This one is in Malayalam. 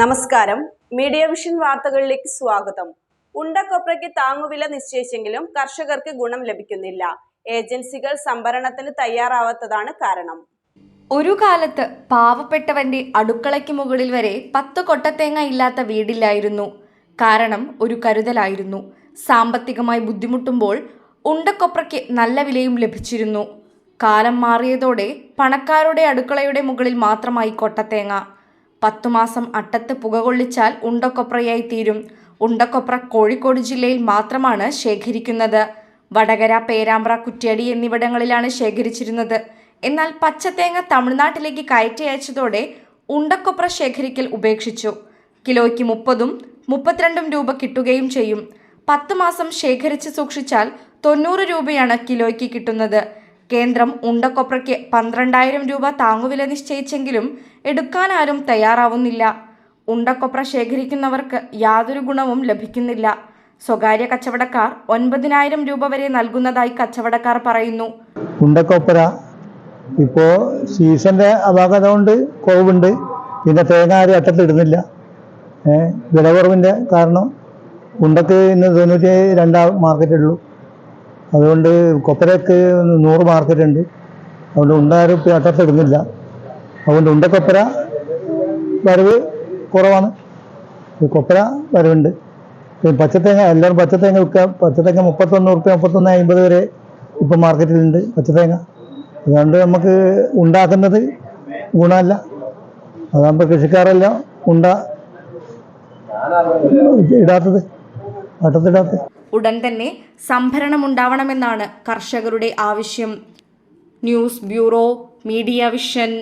നമസ്കാരം. മീഡിയ വിഷൻ വാർത്തകളിലേക്ക് സ്വാഗതം. ഉണ്ടക്കൊപ്രയ്ക്ക് താങ്ങുവില നിശ്ചയിച്ചെങ്കിലും കർഷകർക്ക് ഗുണം ലഭിക്കുന്നില്ല. ഏജൻസികൾ സംഭരണത്തിന് തയ്യാറാവാത്തതാണ് കാരണം. ഒരു കാലത്ത് പാവപ്പെട്ടവന്റെ അടുക്കളയ്ക്ക് മുകളിൽ വരെ പത്ത് കൊട്ടത്തേങ്ങ ഇല്ലാത്ത വീടില്ലായിരുന്നു. കാരണം ഒരു കരുതലായിരുന്നു. സാമ്പത്തികമായി ബുദ്ധിമുട്ടുമ്പോൾ ഉണ്ടക്കൊപ്രയ്ക്ക് നല്ല വിലയും ലഭിച്ചിരുന്നു. കാലം മാറിയതോടെ പണക്കാരുടെ അടുക്കളയുടെ മുകളിൽ മാത്രമായി കൊട്ടത്തേങ്ങ പത്തു മാസം അട്ടത്ത് പുക കൊള്ളിച്ചാൽ ഉണ്ടക്കൊപ്രയായി തീരും ഉണ്ടക്കൊപ്ര കോഴിക്കോട് ജില്ലയിൽ മാത്രമാണ് ശേഖരിക്കുന്നത്. വടകര പേരാമ്പ്ര കുറ്റ്യാടി എന്നിവിടങ്ങളിലാണ് ശേഖരിച്ചിരുന്നത്. എന്നാൽ പച്ചത്തേങ്ങ തമിഴ്നാട്ടിലേക്ക് കയറ്റി അയച്ചതോടെ ഉണ്ടക്കൊപ്ര ശേഖരിക്കൽ ഉപേക്ഷിച്ചു. കിലോയ്ക്ക് മുപ്പതും മുപ്പത്തിരണ്ടും രൂപ കിട്ടുകയും ചെയ്യും. പത്ത് മാസം ശേഖരിച്ച് സൂക്ഷിച്ചാൽ തൊണ്ണൂറ് രൂപയാണ് കിലോയ്ക്ക് കിട്ടുന്നത്. കേന്ദ്രം ഉണ്ടക്കൊപ്രയ്ക്ക് പന്ത്രണ്ടായിരം രൂപ താങ്ങുവില നിശ്ചയിച്ചെങ്കിലും എടുക്കാനാരും തയ്യാറാവുന്നില്ല. ഉണ്ടക്കൊപ്ര ശേഖരിക്കുന്നവർക്ക് യാതൊരു ഗുണവും ലഭിക്കുന്നില്ല. സ്വകാര്യ കച്ചവടക്കാർ ഒൻപതിനായിരം രൂപ വരെ നൽകുന്നതായി കച്ചവടക്കാർ പറയുന്നു. ഉണ്ടക്കൊപ്ര ഇപ്പോ സീസണിന്റെ അപാകത കൊണ്ട് കുറവുണ്ട്. പിന്നെ തേങ്ങ ആരും അറ്റത്തിടുന്നില്ല വില കുറവിന്റെ കാരണം ഉണ്ടക്ക് ഇന്ന് തൊണ്ണൂറ്റി രണ്ടാം മാർക്കറ്റുള്ളൂ അതുകൊണ്ട് കൊപ്പരക്ക് നൂറ് മാർക്കറ്റ് ഉണ്ട് അതുകൊണ്ട് ഉണ്ടാരും അറ്റത്ത് അതുകൊണ്ട് ഉണ്ട കൊപ്പര വരവ് കുറവാണ്. കൊപ്പര വരവുണ്ട്. പിന്നെ പച്ചത്തേങ്ങ എല്ലാവരും പച്ചത്തേങ്ങ വിൽക്കുക പച്ചത്തേങ്ങ മുപ്പത്തൊന്ന് ഉറുപ്പ്യ മുപ്പത്തൊന്ന് അമ്പത് വരെ ഇപ്പം മാർക്കറ്റിലുണ്ട് പച്ചത്തേങ്ങ. അതുകൊണ്ട് നമുക്ക് ഉണ്ടാക്കുന്നത് ഗുണമല്ല. അതാകുമ്പോൾ കൃഷിക്കാരെല്ലാം ഉണ്ട ഇടാത്തത് അട്ടത്തിടാത്തത് ഉടൻ തന്നെ സംഭരണമുണ്ടാവണമെന്നാണ് കർഷകരുടെ ആവശ്യം. News bureau media vision.